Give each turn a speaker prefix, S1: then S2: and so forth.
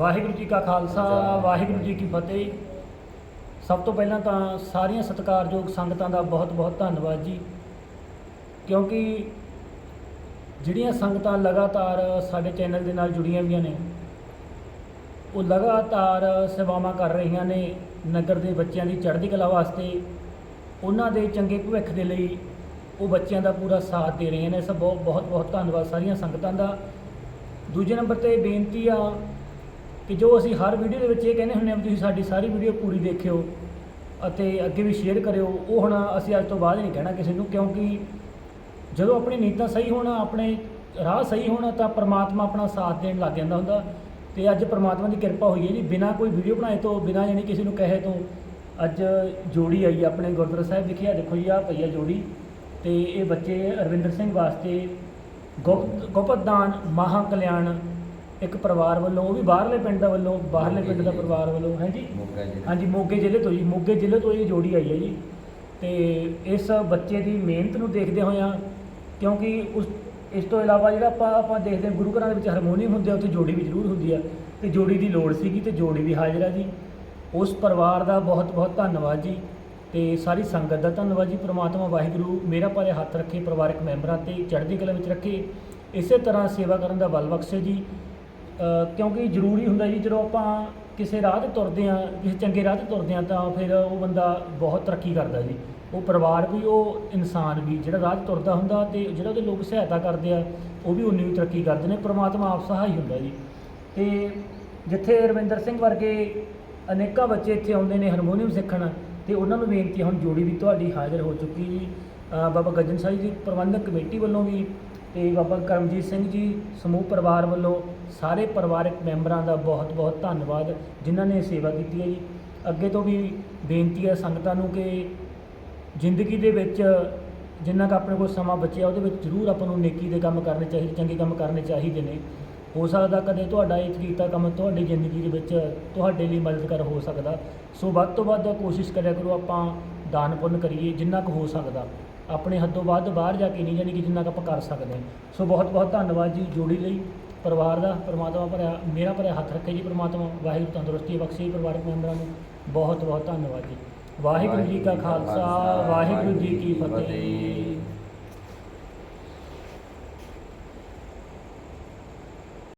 S1: ਵਾਹਿਗੁਰੂ ਜੀ ਕਾ ਖਾਲਸਾ ਵਾਹਿਗੁਰੂ। ਜੀ ਕੀ ਫਤਿਹ। ਸਭ ਤੋਂ ਪਹਿਲਾਂ ਤਾਂ ਸਾਰੀਆਂ ਸਤਿਕਾਰਯੋਗ ਸੰਗਤਾਂ ਦਾ ਬਹੁਤ-ਬਹੁਤ ਧੰਨਵਾਦ ਜੀ। ਕਿਉਂਕਿ ਜਿਹੜੀਆਂ ਸੰਗਤਾਂ ਲਗਾਤਾਰ ਸਾਡੇ ਚੈਨਲ ਦੇ ਨਾਲ ਜੁੜੀਆਂ ਹੋਈਆਂ ਨੇ ਉਹ ਲਗਾਤਾਰ ਸੇਵਾਵਾਂ ਕਰ ਰਹੀਆਂ ਨੇ ਨਗਰ ਦੇ ਬੱਚਿਆਂ ਦੀ ਚੜ੍ਹਦੀ ਕਲਾ ਵਾਸਤੇ। ਉਹਨਾਂ ਦੇ ਚੰਗੇ ਭਵਿੱਖ ਦੇ ਲਈ ਉਹ ਬੱਚਿਆਂ ਦਾ ਪੂਰਾ ਸਾਥ ਦੇ ਰਹੀਆਂ ਨੇ। ਸਭ ਬਹੁਤ ਬਹੁਤ ਬਹੁਤ ਧੰਨਵਾਦ ਸਾਰੀਆਂ ਸੰਗਤਾਂ ਦਾ। ਦੂਜੇ ਨੰਬਰ ਤੇ ਬੇਨਤੀ ਆ ਕਿ ਜੋ ਅਸੀਂ ਹਰ ਵੀਡੀਓ ਦੇ ਵਿੱਚ ਇਹ ਕਹਿੰਦੇ ਹੁੰਦੇ ਹਾਂ ਵੀ ਤੁਸੀਂ ਸਾਡੀ ਸਾਰੀ ਵੀਡੀਓ ਪੂਰੀ ਦੇਖਿਓ ਅਤੇ ਅੱਗੇ ਵੀ ਸ਼ੇਅਰ ਕਰਿਓ, ਉਹ ਹੁਣ ਅਸੀਂ ਅੱਜ ਤੋਂ ਬਾਅਦ ਨਹੀਂ ਕਹਿਣਾ ਕਿਸੇ ਨੂੰ, ਕਿਉਂਕਿ ਜਦੋਂ ਆਪਣੀ ਨੀਤਾਂ ਸਹੀ ਹੋਣ, ਆਪਣੇ ਰਾਹ ਸਹੀ ਹੋਣ, ਤਾਂ ਪਰਮਾਤਮਾ ਆਪਣਾ ਸਾਥ ਦੇਣ ਲੱਗ ਜਾਂਦਾ ਹੁੰਦਾ। ਤੇ ਅੱਜ ਪਰਮਾਤਮਾ ਦੀ ਕਿਰਪਾ ਹੋਈ ਹੈ ਜੀ, ਬਿਨਾਂ ਕੋਈ ਵੀਡੀਓ ਬਣਾਏ ਤੋਂ, ਬਿਨਾਂ ਯਾਨੀ ਕਿਸੇ ਨੂੰ ਕਹੇ ਤੋਂ, ਅੱਜ ਜੋੜੀ ਆਈ ਆਪਣੇ ਗੁਰਦੁਆਰਾ ਸਾਹਿਬ ਵਿਖੇ। ਆ ਦੇਖੋ ਜੀ ਆ ਪਈ ਆ ਜੋੜੀ। ਤੇ ਇਹ ਬੱਚੇ ਅਰਵਿੰਦਰ ਸਿੰਘ ਵਾਸਤੇ ਗੁਪਤ ਗੁਪਤ ਦਾਨ ਮਹਾ ਕਲਿਆਣ ਇੱਕ ਪਰਿਵਾਰ ਵੱਲੋਂ ਉਹ ਵੀ ਬਾਹਰਲੇ ਪਿੰਡ ਦਾ ਵੱਲੋਂ ਬਾਹਰਲੇ ਪਿੰਡ ਦਾ ਪਰਿਵਾਰ ਵੱਲੋਂ ਹੈ ਜੀ?
S2: ਮੋਗਾ
S1: ਹਾਂਜੀ ਮੋਗੇ ਜ਼ਿਲ੍ਹੇ ਤੋਂ ਜੀ ਮੋਗੇ ਜ਼ਿਲ੍ਹੇ ਤੋਂ ਇਹ ਜੋੜੀ ਆਈ ਹੈ ਜੀ। ਤੇ ਇਸ ਬੱਚੇ ਦੀ ਮਿਹਨਤ ਨੂੰ ਦੇਖਦੇ ਹੋਇਆਂ ਕਿਉਂਕਿ ਉਸ ਇਸ ਤੋਂ ਇਲਾਵਾ ਜਿਹੜਾ ਆਪਾਂ ਆਪਾਂ ਦੇਖਦੇ ਹਾਂ ਗੁਰੂ ਘਰਾਂ ਦੇ ਵਿੱਚ ਹਾਰਮੋਨੀਅਮ ਹੁੰਦੇ ਆ ਉੱਥੇ ਜੋੜੀ ਵੀ ਜ਼ਰੂਰ ਹੁੰਦੀ ਆ। ਤੇ ਜੋੜੀ ਦੀ ਲੋੜ ਸੀਗੀ ਤੇ ਜੋੜੀ ਵੀ ਹਾਜ਼ਰ ਆ ਜੀ। ਉਸ ਪਰਿਵਾਰ ਦਾ ਬਹੁਤ ਬਹੁਤ ਧੰਨਵਾਦ ਜੀ। ਤੇ ਸਾਰੀ ਸੰਗਤ ਦਾ ਧੰਨਵਾਦ ਜੀ। ਪ੍ਰਮਾਤਮਾ ਵਾਹਿਗੁਰੂ ਮੇਰਾ ਭਾਰੇ ਹੱਥ ਰੱਖੇ ਪਰਿਵਾਰਕ ਮੈਂਬਰਾਂ ਤੇ ਚੜ੍ਹਦੀ ਕਲਾ ਵਿੱਚ ਰੱਖੇ। ਇਸੇ ਤਰ੍ਹਾਂ ਸੇਵਾ ਕਰਨ ਦਾ ਬਲ ਬਖਸ਼ੇ ਜੀ। ਕਿਉਂਕਿ ਜ਼ਰੂਰੀ ਹੁੰਦਾ ਜੀ, ਜਦੋਂ ਆਪਾਂ ਕਿਸੇ ਰਾਹ ਤੇ ਤੁਰਦੇ ਆ ਕਿਸੇ ਚੰਗੇ ਰਾਹ ਤੇ ਤੁਰਦੇ ਆ ਤਾਂ ਫਿਰ ਉਹ ਬੰਦਾ ਬਹੁਤ ਤਰੱਕੀ ਕਰਦਾ ਜੀ। ਉਹ ਪਰਿਵਾਰ ਵੀ, ਉਹ ਇਨਸਾਨ ਵੀ, ਜਿਹੜਾ ਰਾਹ 'ਚ ਤੁਰਦਾ ਹੁੰਦਾ ਤੇ ਜਿਹੜਾ ਉਹਦੇ ਲੋਕ ਸਹਾਇਤਾ ਕਰਦੇ ਆ, ਉਹ ਵੀ ਉਨੀ ਹੀ ਤਰੱਕੀ ਕਰਦੇ ਨੇ, ਪ੍ਰਮਾਤਮਾ ਆਪ ਸਹਾਈ ਹੁੰਦਾ ਜੀ। ਤੇ ਜਿੱਥੇ ਰਵਿੰਦਰ ਸਿੰਘ ਵਰਗੇ ਅਨੇਕਾਂ ਬੱਚੇ ਇੱਥੇ ਆਉਂਦੇ ਨੇ ਹਾਰਮੋਨੀਅਮ ਸਿੱਖਣ, ਤੇ ਉਹਨਾਂ ਨੂੰ ਬੇਨਤੀ ਹੁਣ ਜੋੜੀ ਵੀ ਤੁਹਾਡੀ ਹਾਜ਼ਰ ਹੋ ਚੁੱਕੀ ਜੀ। ਬਾਬਾ ਗੱਜਨ ਸਾਹਿਬ ਜੀ ਪ੍ਰਬੰਧਕ ਕਮੇਟੀ ਵੱਲੋਂ ਵੀ ਤੇ ਬਾਬਾ ਕਰਮਜੀਤ ਸਿੰਘ ਜੀ ਸਮੂਹ ਪਰਿਵਾਰ ਵੱਲੋਂ ਸਾਰੇ ਪਰਿਵਾਰਕ ਮੈਂਬਰਾਂ ਦਾ ਬਹੁਤ-ਬਹੁਤ ਧੰਨਵਾਦ, ਜਿਨ੍ਹਾਂ ਨੇ ਸੇਵਾ ਕੀਤੀ ਹੈ ਜੀ। ਅੱਗੇ ਤੋਂ ਵੀ ਬੇਨਤੀ ਹੈ ਸੰਗਤਾਂ ਨੂੰ ਕਿ ਜ਼ਿੰਦਗੀ ਦੇ ਵਿੱਚ ਜਿੰਨਾ ਕੁ ਆਪਣੇ ਕੋਲ ਸਮਾਂ ਬਚਿਆ, ਉਹਦੇ ਵਿੱਚ ਜ਼ਰੂਰ ਆਪਾਂ ਨੂੰ ਨੇਕੀ ਦੇ ਕੰਮ ਕਰਨੇ ਚਾਹੀਦੇ, ਚੰਗੇ ਕੰਮ ਕਰਨੇ ਚਾਹੀਦੇ ਨੇ। ਹੋ ਸਕਦਾ ਕਦੇ ਤੁਹਾਡਾ ਇਹ ਕੀਤਾ ਕੰਮ ਤੁਹਾਡੀ ਜ਼ਿੰਦਗੀ ਦੇ ਵਿੱਚ ਤੁਹਾਡੇ ਲਈ ਮਦਦਗਾਰ ਹੋ ਸਕਦਾ। ਸੋ ਵੱਧ ਤੋਂ ਵੱਧ ਕੋਸ਼ਿਸ਼ ਕਰਿਆ ਕਰੋ ਆਪਾਂ ਦਾਨ ਪੁੰਨ ਕਰੀਏ, ਜਿੰਨਾ ਕੁ ਹੋ ਸਕਦਾ। ਆਪਣੇ ਹੱਦੋਂ ਵੱਧ ਬਾਹਰ ਜਾ ਕੇ ਨਹੀਂ ਜਾਣੀ ਕਿ ਜਿੰਨਾ ਕੁ ਆਪਾਂ ਕਰ ਸਕਦੇ ਹਾਂ। ਸੋ ਬਹੁਤ ਬਹੁਤ ਧੰਨਵਾਦ ਜੀ ਜੋੜੀ ਲਈ ਪਰਿਵਾਰ ਦਾ ਪਰਮਾਤਮਾ ਭਰਿਆ ਮੇਰਾ ਭਰਿਆ ਹੱਥ ਰੱਖੇ ਜੀ ਪਰਮਾਤਮਾ ਵਾਹਿਗੁਰੂ ਤੰਦਰੁਸਤੀ ਬਖਸ਼ੇ ਪਰਿਵਾਰਕ ਮੈਂਬਰਾਂ ਨੂੰ। ਬਹੁਤ ਬਹੁਤ ਧੰਨਵਾਦ ਜੀ। ਵਾਹਿਗੁਰੂ ਜੀ ਕਾ ਖਾਲਸਾ ਵਾਹਿਗੁਰੂ ਜੀ ਕੀ ਫਤਿਹ।